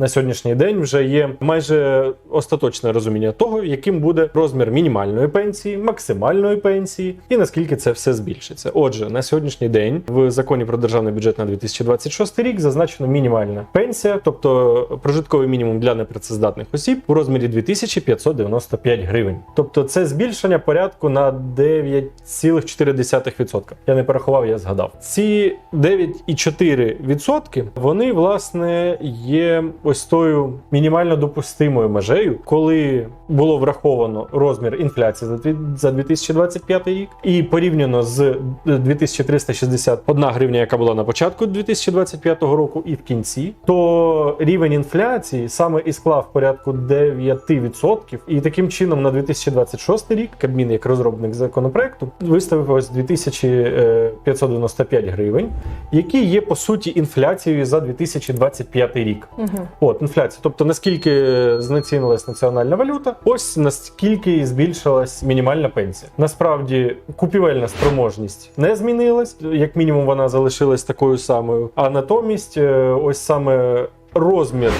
на сьогоднішній день вже є майже остаточне розуміння того, яким буде розмір мінімальної пенсії, максимальної пенсії і наскільки це все збільшиться. Отже, на сьогоднішній день в законі про державний бюджет на 2026 рік зазначено мінімальна пенсія, тобто прожитковий мінімум для непрацездатних осіб у розмірі 2595 гривень. Тобто це збільшення порядку на 9,4%. Я не порахував, я згадав. Ці 9,4% вони власне є ось тою мінімально допустимою межею, коли було враховано розмір інфляції за дві- за 2025 рік, і порівняно з 2361 гривня, яка була на початку 2025 року, і в кінці, то рівень інфляції саме і склав порядку 9%. І таким чином на 2026 рік Кабмін, як розробник законопроекту, виставив ось 2595 гривень, які є по суті інфляцією за 2025 рік. Угу. От інфляція. Тобто наскільки знецінилась національна валюта, ось наскільки збільшилась мінімальна пенсія. Насправді купівельна спроможність не змінилась, як мінімум вона залишилась такою самою. А натомість, е, ось саме розмір.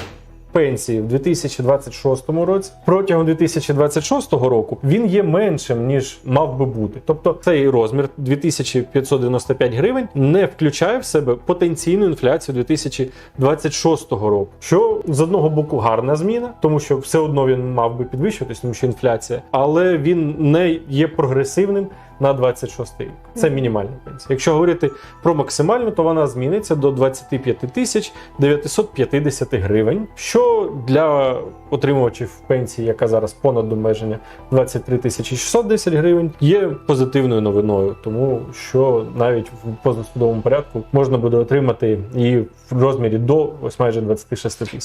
Пенсії в 2026 році протягом 2026 року він є меншим ніж мав би бути. Тобто цей розмір 2595 гривень не включає в себе потенційну інфляцію 2026 року. Що з одного боку гарна зміна, тому що все одно він мав би підвищуватись, тому що інфляція, але він не є прогресивним на 26 рік. Це мінімальна пенсія. Якщо говорити про максимальну, то вона зміниться до 25 тисяч 950 гривень, що для отримувачів пенсії, яка зараз понад обмеження 23 тисячі 610 гривень, є позитивною новиною, тому що навіть в позасудовому порядку можна буде отримати її в розмірі до ось майже 26 тисяч.